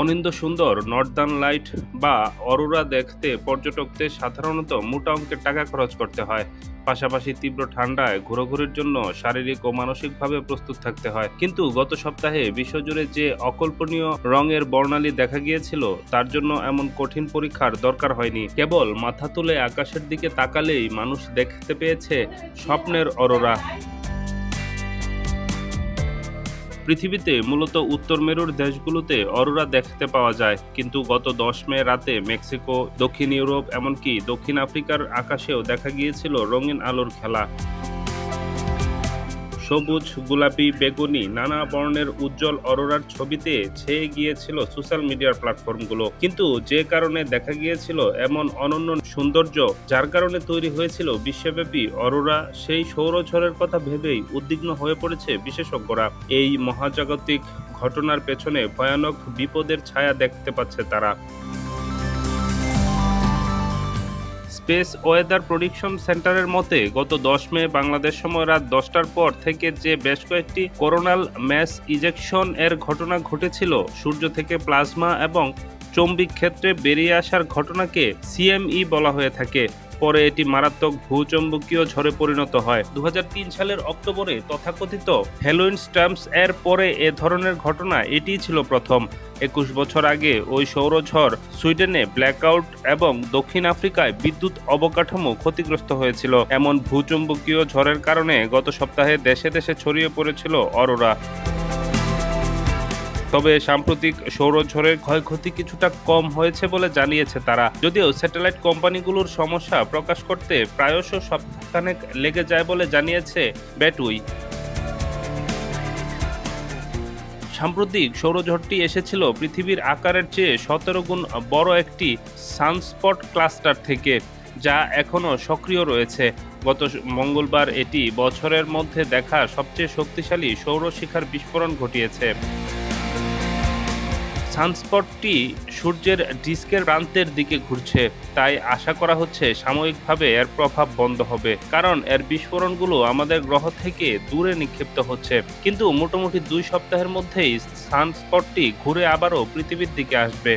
অনিন্দ সুন্দর, Northern light বা অরোরা দেখতে পর্যটকদের সাধারণত মোটা অঙ্কের টাকা খরচ করতে হয়। পাশাপাশি তীব্র ঠান্ডায় ঘোরাঘুরির জন্য শারীরিক ও মানসিকভাবে প্রস্তুত থাকতে হয়। কিন্তু গত সপ্তাহে বিশ্বজুড়ে যে অকল্পনীয় রঙের বর্ণালী দেখা গিয়েছিল, তার জন্য এমন কঠিন পরীক্ষার দরকার হয়নি। কেবল মাথা তুলে আকাশের দিকে তাকালেই মানুষ দেখতে পেয়েছে স্বপ্নের অরোরা। পৃথিবীতে মূলত উত্তর মেরুর দেশগুলোতে অরোরা দেখতে পাওয়া যায়। কিন্তু গত দশ মে রাতে মেক্সিকো, দক্ষিণ ইউরোপ, এমনকি দক্ষিণ আফ্রিকার আকাশেও দেখা গিয়েছিল রঙিন আলোর খেলা। সবুজ, গোলাপি, বেগুনি নানা বর্ণের উজ্জ্বল অরোরার ছবিতে ছেয়ে গিয়েছিল সোশ্যাল মিডিয়ার প্ল্যাটফর্মগুলো। কিন্তু যে কারণে দেখা গিয়েছিল এমন অনন্য সৌন্দর্য, যার কারণে তৈরি হয়েছিল বিশ্বব্যাপী অরোরা, সেই সৌরঝড়ের কথা ভেবেই উদ্বিগ্ন হয়ে পড়েছে বিশেষজ্ঞরা। এই মহাজাগতিক ঘটনার পেছনে ভয়ানক বিপদের ছায়া দেখতে পাচ্ছে তারা। স্পেস ওয়েদার প্রডিকশন সেন্টারের মতে, গত দশ মে বাংলাদেশ সময় রাত দশটার পর থেকে যে বেশ কয়েকটি করোনাল ম্যাস ইজেকশন এর ঘটনা ঘটেছিল, সূর্য থেকে প্লাজমা এবং চৌম্বিক ক্ষেত্রে বেরিয়ে আসার ঘটনাকে সিএমই বলা হয়ে থাকে। পরে এটি মারাত্মক ভূচম্বকীয় ঝড়ে পরিণত হয়। দু হাজার তিন সালের অক্টোবরে তথাকথিত হেলোইন স্ট্যাম্পস এর পরে এ ধরনের ঘটনা এটিই ছিল প্রথম। একুশ বছর আগে ওই সৌরঝড় সুইডেনে ব্ল্যাকআউট এবং দক্ষিণ আফ্রিকায় বিদ্যুৎ অবকাঠামো ক্ষতিগ্রস্ত হয়েছিল। এমন ভূচুম্বকীয় ঝড়ের কারণে গত সপ্তাহে দেশে দেশে ছড়িয়ে পড়েছিল অরোরা। তবে সাম্প্রতিক সৌরঝড়ের ক্ষয়ক্ষতি কিছুটা কম হয়েছে বলে জানিয়েছে তারা। যদিও স্যাটেলাইট কোম্পানিগুলোর সমস্যা প্রকাশ করতে প্রায়শ সপ্তাহখানেক লেগে যায় বলে জানিয়েছে ব্যাটুই। সাম্প্রতিক সৌরঝড়টি এসেছিল পৃথিবীর আকারের চেয়ে সতেরো গুণ বড় একটি সানস্পট ক্লাস্টার থেকে, যা এখনও সক্রিয় রয়েছে। গত মঙ্গলবার এটি বছরের মধ্যে দেখা সবচেয়ে শক্তিশালী সৌরশিখার বিস্ফোরণ ঘটিয়েছে। সানস্পটটি সূর্যের ডিস্কের প্রান্তের দিকে ঘুরছে, তাই আশা করা হচ্ছে সাময়িকভাবে এর প্রভাব বন্ধ হবে, কারণ এর বিস্ফোরণগুলো আমাদের গ্রহ থেকে দূরে নিক্ষিপ্ত হচ্ছে। কিন্তু মোটামুটি দুই সপ্তাহের মধ্যেই সানস্পটটি ঘুরে আবারও পৃথিবীর দিকে আসবে।